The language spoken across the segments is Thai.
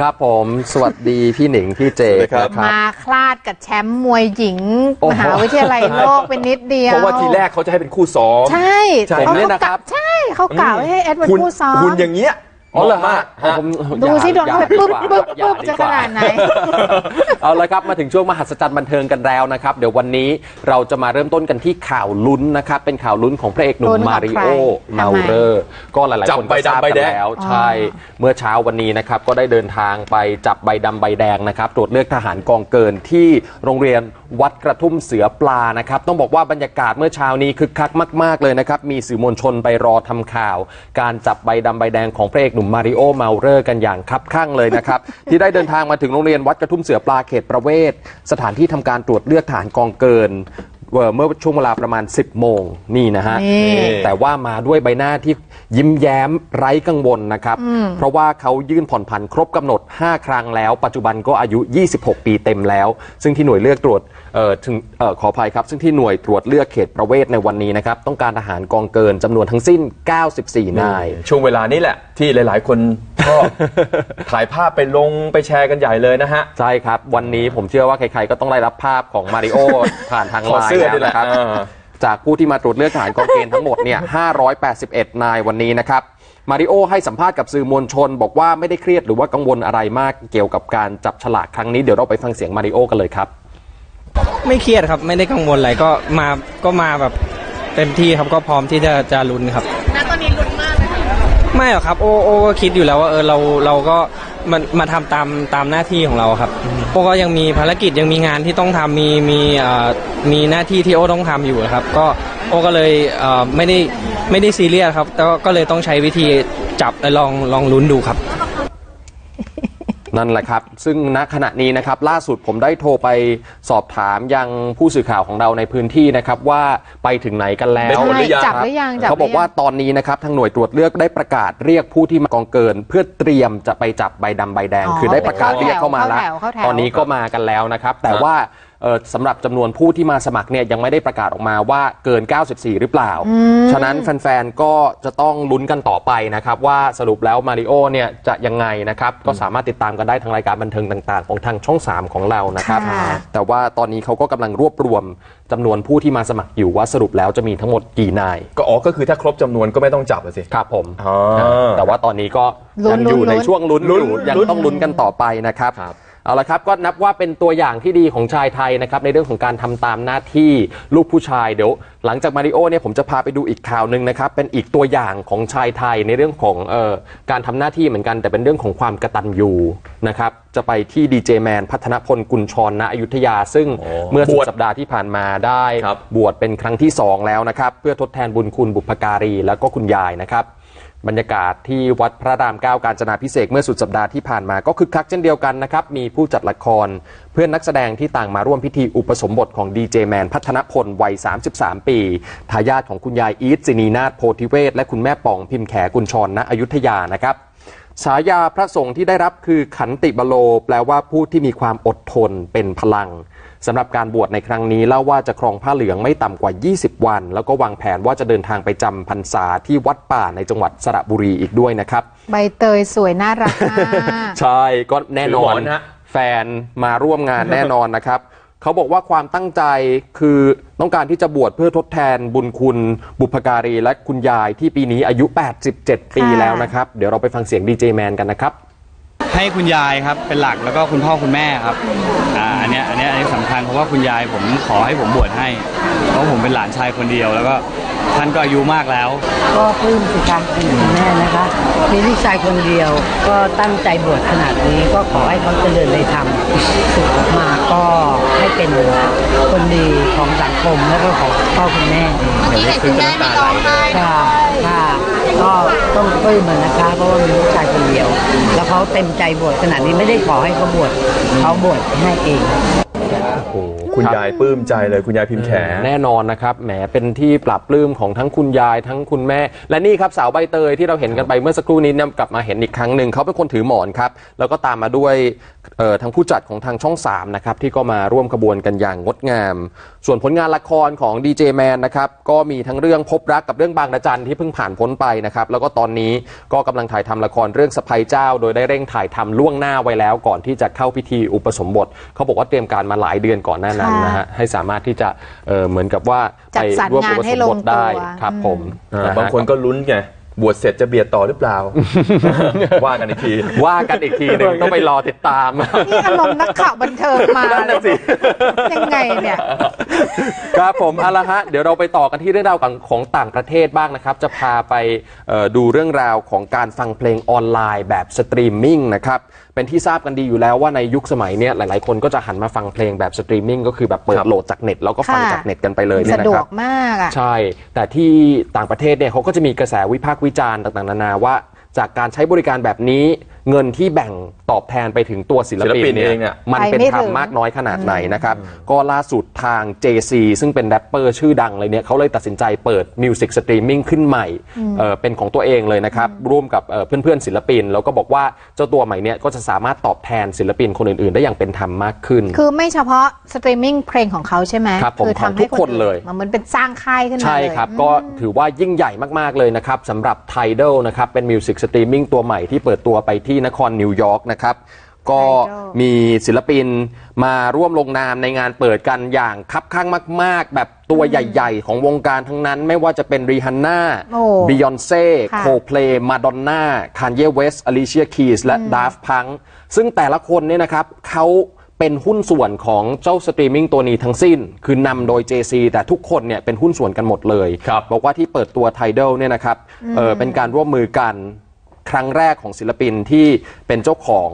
ครับผม สวัสดีพี่หนิงพี่เจสวัสดีครับ นะมาคลาดกับแชมป์มวยหญิง โอ้โหมหาวิทยาลัยโลกเป็นนิดเดียวเพราะว่าทีแรกเขาจะให้เป็นคู่ซ้อม ใช่ใช่เขาเนี่ยนะครับ ใช่เขากล่าวให้เอ็ดเป็นหุ่นผู้ซ้อมหุ่นอย่างเงี้ย อ๋อเหรอมาฮะกฮะผมดูสิโดนอย่าเข้าไปปึ๊บอย่าปึ๊บอย่ปึ๊บดีจะกขว่นาดไหน เอาละครับมาถึงช่วงมหัศจรรย์บันเทิงกันแล้วนะครับ เดี๋ยววันนี้เราจะมาเริ่มต้นกันที่ข่าวลุ้นนะครับ เป็นข่าวลุ้นของพระเอกหนุ่ลุ้มนของมาริใครโอทำไมเมาเรอร์ก็หลายจับๆคนก็ใบดำทราบใบกันแดงแล้วใช่เมื่อเช้าวันนี้นะครับก็ได้เดินทางไปจับใบดำใบแดงนะครับตรวจเลือกทหารกองเกินที่โรงเรียนวัดกระทุ่มเสือปลานะครับ ต้องบอกว่าบรรยากาศเมื่อเช้านี้คึกคักมาก ๆ เลยนะครับ มีสื่อมวลชนไปรอทำข่าว การจับใบดำใบแดงของพระเอกหนุ่มมาริโอเมาเรอร์กันอย่างคับข้างเลยนะครับ ที่ได้เดินทางมาถึงโรงเรียนวัดกระทุ่มเสือปลาเขตประเวศ สถานที่ทำการตรวจเลือกฐานกองเกิน เอ่อเมื่อช่วงเวลาประมาณ 10 โมงนี่นะฮะนี่แต่ว่ามาด้วยใบหน้าที่ยิ้มแย้มไร้กังวลนะครับ เพราะว่าเขายื่นผ่อนผันครบกำหนด 5 ครั้งแล้ว ปัจจุบันก็อายุ 26 ปีเต็มแล้ว ซึ่งที่หน่วยเลือกตรวจเอ่อถึงเอ่อขออภัยครับ ซึ่งที่หน่วยตรวจเลือกเขตประเวศในวันนี้นะครับ ต้องการทหารกองเกินจำนวนทั้งสิ้น 94 นาย ช่วงเวลานี้แหละ ที่หลาย ๆ คนชอบถ่ายภาพไปลงไปแชร์กันใหญ่เลยนะฮะ ใช่ครับ วันนี้ผมเชื่อว่าใคร ๆ ก็ต้องได้รับภาพของมาริโอผ่านทางขอไลน์เสื้อแล้วนี่แหละนะครับเออจากผู้ที่มาตรวจเลือกทหารกองเกณฑ์ทั้งหมดเนี่ย 581 นายวันนี้นะครับ มาริโอให้สัมภาษณ์กับสื่อมวลชน บอกว่าไม่ได้เครียดหรือว่ากังวลอะไรมากเกี่ยวกับการจับฉลากครั้งนี้ เดี๋ยวเราไปฟังเสียงมาริโอกันเลยครับ ไม่เครียดครับ ไม่ได้กังวลอะไรก็มาก็มาแบบเต็มที่ครับก็พร้อมที่จะจะลุ้นครับ ไม่หรอกครับ โอโอก็คิดอยู่แล้วว่าเออเราเราก็มันมาทำตามตามหน้าที่ของเราครับโอก็ยังมีภารกิจยังมีงานที่ต้องทำมีมีเอ่อมีหน้าที่ที่โอต้องทำอยู่ครับ ก็โอก็เลยเอ่อไม่ได้ไม่ได้ซีเรียสครับแต่ก็ก็เลยต้องใช้วิธีจับและลองลองลุ้นดูครับ นั่นแหละครับ ซึ่งณขณะนี้นะครับล่าสุดผมได้โทรไปสอบถามยังผู้สื่อข่าวของเราในพื้นที่นะครับว่าไปถึงไหนกันแล้วเป็นผลหรือยัง จับหรือยังจับเขาบอกว่าหรืยังตอนนี้นะครับทางหน่วยตรวจเลือกได้ประกาศเรียกผู้ที่มากองเกิน เพื่อเตรียมจะไปจับใบดำใบแดง อ๋อคือได้ประกาศเรียกเข้ามาแล้วเข้าแถวเข้าแถว ตอนนี้ก็มากันแล้วนะครับ แต่ครับว่าเอ่อ สำหรับจำนวนผู้ที่มาสมัครเนี่ยยังไม่ได้ประกาศออกมาว่าเกิน 94 หรือเปล่า ฉะนั้นแฟนๆ ก็จะต้องลุ้นกันต่อไปนะครับ ว่าสรุปแล้วมาริโอเนี่ยจะยังไงนะครับ ก็สามารถติดตามกันได้ทางรายการบันเทิงต่างๆ ของทางช่อง 3 ของเรานะครับค่ะแต่ว่าตอนนี้เขาก็กำลังรวบรวมจำนวนผู้ที่มาสมัครอยู่ว่าสรุปแล้วจะมีทั้งหมดกี่นาย ก็อ๋อก็คือถ้าครบจำนวนก็ไม่ต้องจับอะสิครับผมอ๋อแต่ว่าตอนนี้ก็ลุ้ยันงอยู่ลุ้นในช่วงลุ้นลุ้อนยู่ยังลุ้นต้องลุ้นกันต่อไปนะครับครับ เอาละครับก็นับว่าเป็นตัวอย่างที่ดีของชายไทยนะครับในเรื่องของการทำตามหน้าที่ลูกผู้ชายเดี๋ยว หลังจากมาริโอเนี่ยผมจะพาไปดูอีกข่าวหนึ่งนะครับเป็นอีกตัวอย่างของชายไทยในเรื่องของเออการทำหน้าที่เหมือนกัน แต่เป็นเรื่องของความกระตันยูนะครับจะไปที่ดีเจแมนพัฒนพลกุลชรณอยุธยา ซึ่งโอ้เมื่อสุบดวชสัปดาห์ที่ผ่านมาได้ครับบวชเป็นครั้งที่ 2 แล้วนะครับเพื่อทดแทนบุญคุณบุพการี แล้วก็คุณยายนะครับ บรรยากาศที่วัดพระรามเก้าการจนาพิเศษเมื่อสุดสัปดาห์ที่ผ่านมาก็คึกคักเช่นเดียวกันนะครับ มีผู้จัดละครเพื่อนนักแสดงที่ต่างมาร่วมพิธีอุปสมบทของดีเจแมนพัฒนพลวัย 33 ปีทายาทของคุณยายอีทสินีนาถโพธิเวศและคุณแม่ป่องพิมพ์แขกุลชรณอยุธยานะครับฉายาพระสงฆ์ที่ได้รับคือขันติบโล แปลว่าผู้ที่มีความอดทนเป็นพลัง สำหรับการบวชในครั้งนี้เล่าว่าจะครองผ้าเหลืองไม่ต่ำกว่า 20 วัน แล้วก็วางแผนว่าจะเดินทางไปจำพรรษาที่วัดป่าในจังหวัดสระบุรีอีกด้วยนะครับ ใบเตยสวยน่ารักมากใช่ก็แน่นอนถือหมอนฮะแฟนมาร่วมงานแน่นอนนะครับเขาบอกว่าความตั้งใจคือต้องการที่จะบวชเพื่อทดแทนบุญคุณบุพการีและคุณยายที่ปีนี้อายุ 87 ปีค่ะแล้วนะครับ เดี๋ยวเราไปฟังเสียงดีเจแมนกันนะครับ ให้คุณยายครับเป็นหลักแล้วก็คุณพ่อคุณแม่ครับอ่าอันเนี้ยอันเนี้ยอันนี้สำคัญเพราะว่าคุณยายผมขอให้ผมบวชให้ เพราะผมเป็นหลานชายคนเดียว แล้วก็ท่านก็อายุมากแล้ว ก็ปลื้มสิคะเป็นคุณแม่นะคะ มีลูกชายคนเดียว ก็ตั้งใจบวชขนาดนี้ก็ขอให้เขาเจริญในธรรมสึกออกมาก็ให้เป็นคนดีของสังคมแล้วก็ของพ่อคุณแม่เดี๋ยวได้คืนน้ำตาไหลค่ะค่ะก็ต้อง ปลื้มมันนะคะ เพราะว่ามีลูกชายคนเดียว แล้วเขาเต็มใจบวชขนาดนี้ไม่ได้ขอให้เขาบวชเขาบวชให้เอง โอ้ คุณยายปลื้มใจเลยคุณยายพิมพ์แขแน่นอนนะครับแหมเป็นที่ปรับปลื้มของทั้งคุณยายทั้งคุณแม่ และนี่ครับสาวใบเตยที่เราเห็นกันไปเมื่อสักครู่นี้เนี่ยกลับมาเห็นอีกครั้งหนึ่งเขาเป็นคนถือหมอนครับแล้วก็ตามมาด้วยเอ่อทางผู้จัดของทางช่อง3นะครับที่ก็มาร่วมขบวนกันอย่างงดงาม ส่วนผลงานละครของดีเจแมนนะครับก็มีทั้งเรื่องพบรักกับเรื่องบางระจันที่เพิ่งผ่านพ้นไปนะครับแล้วก็ตอนนี้ก็กำลังถ่ายทำละครเรื่องสะพายเจ้า โดยได้เร่งถ่ายทำล่วงหน้าไว้แล้ว ก่อนที่จะเข้าพิธีอุปสมบทเขาบอกว่าเตรียมการมาหลายเดือนก่อนหน้านั้นนะฮะให้สามารถที่จะเอ่อเหมือนกับว่าจัไปดสรรร่วมงานอุปสให้มลบงทตัว ได้ครับผมอ่านะฮะบางคนก็ลุ้นไงบวชเสร็จจะเบียดต่อหรือเปล่า ว่ากันอีกที ว่ากันอีกทีหนึ่งต้องไปรอติดตาม นี่อารมณ์นักข่าวบันเทิงมานั่นน่ะสิ ยังไงเนี่ย ครับผมเอาละฮะเดี๋ยวเราไปต่อกันที่เรื่องราวของของต่างประเทศบ้างนะครับ จะพาไปเอ่อดูเรื่องราวของการฟังเพลงออนไลน์แบบสตรีมมิ่งนะครับ เป็นที่ทราบกันดีอยู่แล้วว่าในยุคสมัยเนี้ยหลาย ๆ คนก็จะหันมาฟังเพลงแบบสตรีมมิ่งก็คือแบบเปิดครับโหลดจากเน็ตแล้วก็ฟังค่ะจากเน็ตกันไปเลยเนี่ยสะนะดควรักบ มากอะ ใช่ แต่ที่ต่างประเทศเนี่ยเขาก็จะมีกระแสวิพากษ์วิจารณ์ต่างๆนานาว่า จากการใช้บริการแบบนี้ เงินที่แบ่งตอบแทนไปถึงตัวศิลปินศิลปินเนี่เองเนี่ย ยมันเป็นไปไม่ธรรถึมงมากน้อยขนาดไหนนะครับ ก็ล่าสุดทาง JC ซึ่งเป็นแรปเปอร์ชื่อดังเลยเนี่ยเขาเลยตัดสินใจเปิดมิวสิกสตรีมมิ่งขึ้นใหม่เอ่อเป็นของตัวเองเลยนะครับ ร่วมกับเอ่อเพื่อนๆศิลปิน แล้วก็บอกว่าเจ้าตัวใหม่เนี่ยก็จะสามารถตอบแทนศิลปินคนอื่นๆ ได้อย่างเป็นธรรมมากขึ้น คือไม่เฉพาะสตรีมมิ่งเพลงของเขาใช่ไหมครับผมอของทุกคนเลยเหมือนเป็นสร้างค่ายขึ้นมาใช่เลย ครับ ก็ถือว่ายิ่งใหญ่มาก ๆ เลยนะครับสำหรับ Tidal นะครับ เป็นมิวสิกสตรีมมิ่งตัวใหม่ที่เปิดตัวไปที่นครนิวยอร์กนะครับก็ Tidal มีศิลปินมาร่วมลงนามในงานเปิดกันอย่างคับข้างมาก ๆ แบบตัวใหญ่ ๆ ของวงการทั้งนั้น ไม่ว่าจะเป็นรีฮันน่าโอ้บิยอนเซ่ค่ะโคเพลมาดอนน่าคานเยเวสอลิเชียคีสและดาฟพังซึ่งแต่ละคนเนี่ยนะครับเขาเป็นหุ้นส่วนของเจ้าสตรีมมิ่งตัวนี้ทั้งสิ้น คือนำโดย JC แต่ทุกคนเนี่ยเป็นหุ้นส่วนกันหมดเลยครับบอกว่าที่เปิดตัว Tidal เนี่ยนะครับเออเป็นการร่วมมือกัน ครั้งแรกของศิลปินที่เป็นเจ้าของ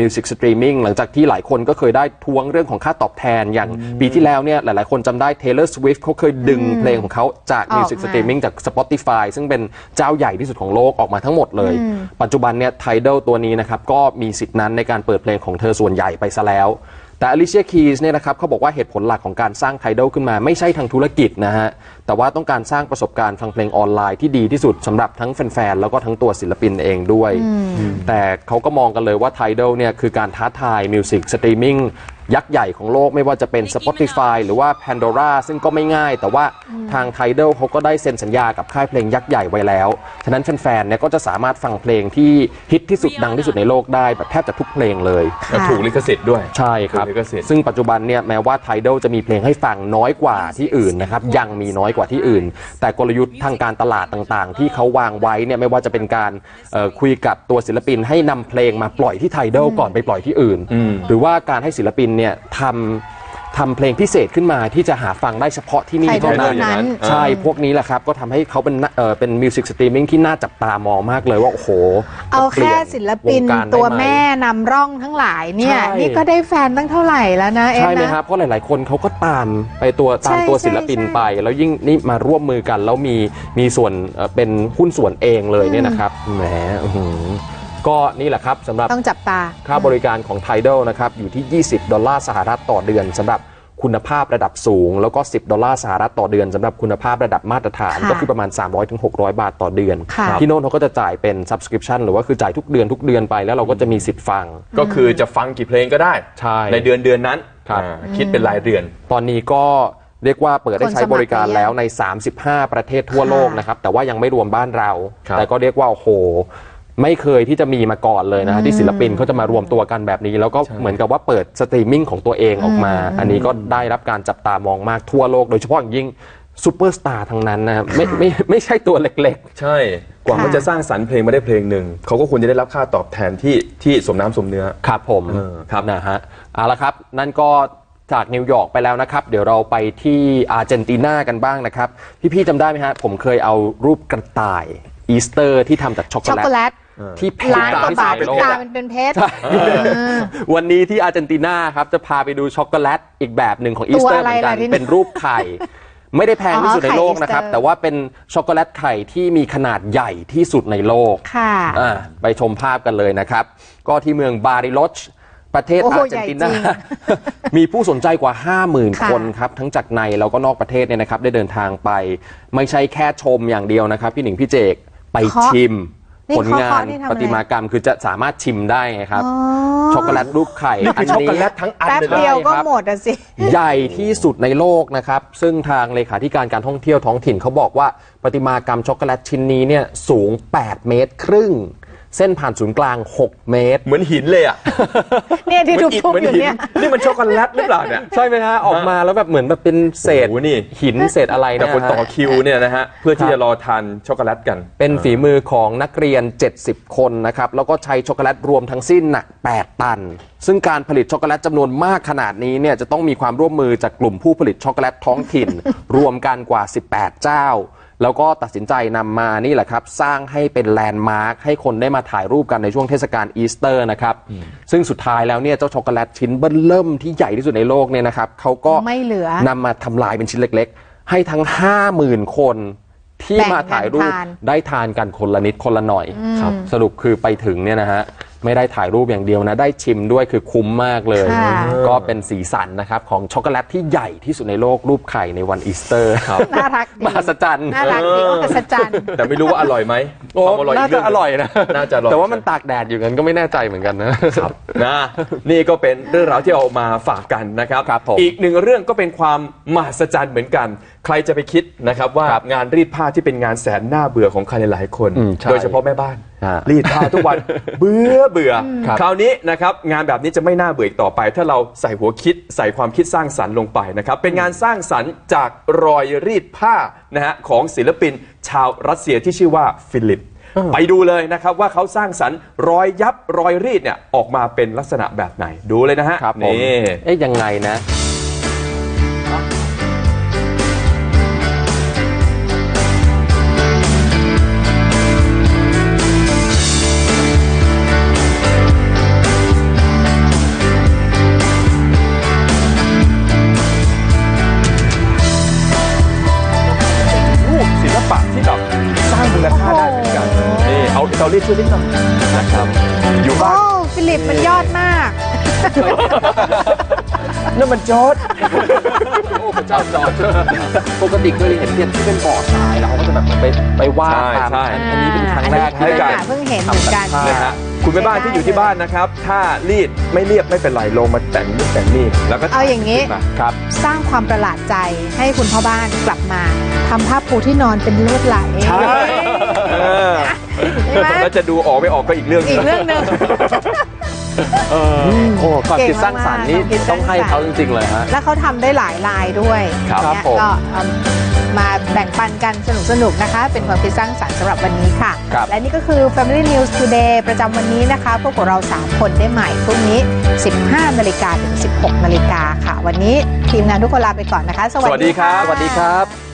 มิวสิกสตรีมมิ่งหลังจากที่หลายคนก็เคยได้ทวงเรื่องของค่าตอบแทน อย่างปีที่แล้วเนี่ยหลายๆ คนจำได้ Taylor Swift เขาเคยดึงเพลงของเขาจากออกมิวสิกมาสตรีมมิ่งจาก Spotify ซึ่งเป็นเจ้าใหญ่ที่สุดของโลกออกมาทั้งหมดเลย ปัจจุบันเนี่ย Tidal ตัวนี้นะครับก็มีสิทธินั้นในการเปิดเพลงของเธอส่วนใหญ่ไปซะแล้ว แต่ Alicia Keys เนี่ยนะครับเขาบอกว่าเหตุผลหลักของการสร้าง Tidal ขึ้นมาไม่ใช่ทางธุรกิจนะฮะ แต่ว่าต้องการสร้างประสบการณ์ฟังเพลงออนไลน์ที่ดีที่สุดสำหรับทั้งแฟนๆ แล้วก็ทั้งตัวศิลปินเองด้วย แต่เขาก็มองกันเลยว่า Tidal เนี่ยคือการท้าทายมิวสิกสตรีมมิ่งยักษ์ใหญ่ของโลกไม่ว่าจะเป็น Spotify หรือว่า Pandora ซึ่งก็ไม่ง่าย แต่ว่า ทาง Tidal เขาก็ได้เซ็นสัญญากับค่ายเพลงยักษ์ใหญ่ไว้แล้ว ฉะนั้นแฟนๆเนี่ยก็จะสามารถฟังเพลงที่ฮิตที่สุดดังที่สุดในโลกได้แบบแทบจะทุกเพลงเลย แล้วถูกลิขสิทธิ์ด้วยใช่ครับ ถูกลิขสิทธิ์ ซึ่งปัจจุบันเนี่ยแม้ว่า Tidal จะมีเพลงให้ฟังน้อยกว่าที่อื่นนะครับยังมีน้อยกว่าที่อื่น แต่กลยุทธ์ทางการตลาดต่างๆ ที่เขาวางไว้เนี่ยไม่ว่าจะเป็นการเอ่อคุยกับตัวศิลปินให้นำเพลงมาปล่อยที่ Tidal ก่อนไปปล่อยที่อื่น หรือว่าการให้ศิลปินเนี่ยทำ ทำเพลงพิเศษขึ้นมาที่จะหาฟังได้เฉพาะที่นี่ Tidal เท่านั้นเท่านั้นใช่พวกนี้แหละครับ ก็ทำให้เขาเป็นน่าเอ่อเป็นมิวสิกสตรีมมิ่งที่น่าจับตามองมากเลยว่า โอ้โหเอาจะปลี่แค่ยศิลปินวงการได้ตัวไหแม่นำร่องทั้งหลายเนี่ย ใช่ นี่ก็ได้แฟนตั้งเท่าไหร่แล้วนะเอ็ใช่ไหมนะ ครับ เพราะหลาย ๆ คนเขาก็ตามไปตัวตามใช่ตัวใช่ศิลปินใช่ ไป แล้วยิ่งนี่มาร่วมมือกัน แล้วมีมีส่วนเอ่อเป็นหุ้นส่วนเองเลยเนี่ยนะครับแหมอื้อหือ ก็นี่แหละครับสำหรับต้องจับตา ค่าบริการของ Tidal นะครับอยู่ที่ 20 ดอลลาร์สหรัฐต่อเดือนสำหรับคุณภาพระดับสูง แล้วก็ 10 ดอลลาร์สหรัฐต่อเดือนสำหรับคุณภาพระดับมาตรฐาน ค่ะก็คือประมาณ 300-600 บาทต่อเดือน ค่ะที่โน่นเขาก็จะจ่ายเป็น subscription หรือว่าคือจ่ายทุกเดือนทุกเดือนไปแล้วเราก็จะมีสิทธิ์ฟัง ก็คือจะฟังกี่เพลงก็ได้ ใช่ในเดือนเดือนนั้นครับ อ่าคิดเป็นรายเดือน ตอนนี้ก็เรียกว่าเปิดได้ใช้บริการแล้วใน 35 ประเทศทั่วโลกนะครับ แต่ว่ายังไม่รวมบ้านเรา ครับ แต่ก็เรียกว่าโอ้โห ไม่เคยที่จะมีมาก่อนเลยนะที่ศิลปินเขาจะมารวมตัวกันแบบนี้ แล้วก็เหมือนกับว่าเปิดสตรีมมิ่งของตัวเองออกมา อันนี้ก็ได้รับการจับตามองมากทั่วโลกโดยเฉพาะอย่างยิ่งซูเปอร์สตาร์ทั้งนั้นนะครับไม่ไม่ไม่ใช่ตัวเล็ก ใช่ กว่าค่ะเขาจะสร้างสรรค์เพลงมาได้เพลงหนึ่ง เขาก็ควรจะได้รับค่าตอบแทนที่ที่สมน้ำสมเนื้อ ๆ ครับผมเออครับ นะฮะเอาละครับ นั่นก็จากนิวยอร์กไปแล้วนะครับ เดี๋ยวเราไปที่อาร์เจนตินากันบ้างนะครับ พี่ๆจำได้ไหมฮะ ผมเคยเอารูปกระต่ายอีสเตอร์ที่ทำจากช็อกโกช็อกแลโกแลตต ที่แพล้านงกว่าที่บาทสุดในเป็นโลกตาอะมันเป็นเพชรวันนี้ที่อาร์เจนตินาครับ จะพาไปดูช็อกโกแลตอีกแบบหนึ่งของอีสเตอร์ตัวเหอะไรมือนกันล่ะที่นี่เป็นรูปไข่ ไม่ได้แพงที่สุดในโลกนะครับอ๋อไข่อีสเตอร์แต่ว่าเป็นช็อกโกแลตไข่ที่มีขนาดใหญ่ที่สุดในโลกค่ะอ่าไปชมภาพกันเลยนะครับ ก็ที่เมืองบาริโลชประเทศโอ้โหอาร์เจนตินาใหญ่จริงมีผู้สนใจกว่า 50,000ค่ะคนครับ ทั้งจากในแล้วก็นอกประเทศเนี่ยนะครับ ได้เดินทางไป ไม่ใช่แค่ชมอย่างเดียวนะครับ พี่หนิงพี่เจกไปเคาะชิมนี่ ผลเขางาเขานนี่ทำปอะไรฏิมากรรมคือจะสามารถชิมได้ไงครับ อ๋อช็อกโกแลตรูปไข่นี่คือช็อกโกแลตทั้งอันแป๊บเลยเหรอเดียวก็ใช่ครับหมดอะสิ ใหญ่ที่สุดในโลกนะครับ ซึ่งทางเลขาธิการการท่องเที่ยวท้องถิ่นเขาบอกว่าประติมากรรมช็อกโกแลตชิ้นนี้เนี่ยสูง 8 เมตรครึ่ง เส้นผ่านศูนย์กลาง 6 เมตร เหมือนหินเลยอะ เนี่ยที่เหมืทุอนอิฐบเหมืๆอนอยู่หินเนี่ย นี่มันช็อกโกแลตหรือเปล่าเนี่ย ใช่ไหมฮะ ออกมาแล้วแบบเหมือนแบบเป็นเศษโอ้โหนี่ หินเศษอะไรแต่เนะคนต่อคิวเนี่ยนะฮะ เพื่อที่จะรอทานช็อกโกแลตกัน เป็นฝีมือของนักเรียน 70 คนนะครับ แล้วก็ใช้ช็อกโกแลตรวมทั้งสิ้นหนัก 8 ตัน ซึ่งการผลิตช็อกโกแลตจำนวนมากขนาดนี้เนี่ยจะต้องมีความร่วมมือจากกลุ่มผู้ผลิตช็อกโกแลตท้องถิ่น รวมกันกว่า 18 เจ้า แล้วก็ตัดสินใจนำมานี่แหละครับ สร้างให้เป็นแลนด์มาร์คให้คนได้มาถ่ายรูปกันในช่วงเทศกาลอีสเตอร์นะครับ ซึ่งสุดท้ายแล้วเนี่ยเจ้าช็อกโกแลตชิ้นเบิ้ลเริ่มที่ใหญ่ที่สุดในโลกเนี่ยนะครับเขาก็ไม่เหลือนำมาทำลายเป็นชิ้นเล็ก ๆ ให้ทั้ง 50,000 คนที่แบ่งมาถ่ายรูปกันทาน ได้ทานกันคนละนิดคนละหน่อยครับ สรุปคือไปถึงเนี่ยนะฮะ ไม่ได้ถ่ายรูปอย่างเดียวนะ ได้ชิมด้วยคือคุ้มมากเลย ค่ะ ก็เป็นสีสันนะครับ ของช็อกโกแลตที่ใหญ่ที่สุดในโลกรูปไข่ในวันอีสเตอร์ครับ น่ารักดีมหัศจรรย์น่ารักดีมหัศจรรย์แต่ไม่รู้ว่าอร่อยไหมโอ้ความน่าเงจะอร่อยนะน่าจะอร่อยแต่ว่ามันตากแดดอยู่กันก็ไม่แน่ใจเหมือนกันนะนะนี่ก็เป็นเรื่องราวที่เอามาฝากกันนะครับ ครับผมอีกหนึ่งเรื่องก็เป็นความมหัศจรรย์เหมือนกัน ใครจะไปคิดนะครับว่าครับงานรีดผ้าที่เป็นงานแสนน่าเบื่อของใครหลายๆคน อืมใช่ โดยเฉพาะแม่บ้านฮะ รีดผ้าทุกวัน เบื่อเบื่อครับคราวนี้นะครับงานแบบนี้จะไม่น่าเบื่ออีกต่อไป ถ้าเราใส่หัวคิดใส่ความคิดสร้างสรรค์ลงไปนะครับ เป็นงานสร้างสรรค์จากรอยรีดผ้านะฮะของศิลปินชาวรัสเซียที่ชื่อว่าฟิลิปไปดูเลยนะครับว่าเขาสร้างสรรค์รอยยับรอยรีดเนี่ยออกมาเป็นลักษณะแบบไหนดูเลยนะฮะครับผมนี่เอ๊ยยังไงนะ เอาเตารีดช่วยนิดหน่อยนะครับอยู่โอ้บ้านฟิลิปมันยอดมาก นั่นมันจอร์ดโอ้พระเจ้าจอร์จปกติเคยเห็นเรียนที่เป็นบ่อทรายแล้วเขาก็จะแบบไปไปว่าดตามอันนี้เป็นครั้งแรกอันที่นี้ได้เพิ่งเห็นเหมือนกัน นะฮะคุณแม่บ้านที่อยู่ที่บ้านนะครับ ถ้ารีดไม่เรียบไม่เป็นไรลงมาแต่งนู่นแต่งนี่แล้วก็เอาอย่างนี้ นี้มาครับ สร้างความประหลาดใจให้คุณพ่อบ้านกลับมาทำผ้าปูที่นอนเป็นเลือดไหลใช่เออใช่ไหม แล้วจะดูออกไม่ออกก็อีกเรื่องหอีนึ่กงเรื่องหนึ่งโอ้ความคิดสร้างสรรค์นี่เก่งมากๆ ต้องให้เขาจริงๆเลยฮะ แล้วเขาทำได้หลายลายด้วยครับเนี่ยผม ก็เอามาแบ่งปันกันสนุกๆนะคะ เป็นความคิดสร้างสรรค์สำหรับวันนี้ค่ะ ครับ และนี่ก็คือ Family News Today ประจำวันนี้นะคะ พวกบเรา 3 คนได้ใหม่พรุ่งนี้ 15นาฬิกาถึง 16นาฬิกาค่ะ วันนี้ทีมงานทุกคนลาไปก่อนนะคะ สวัสสวัสดีดีครับค่ะสวัสดีครับ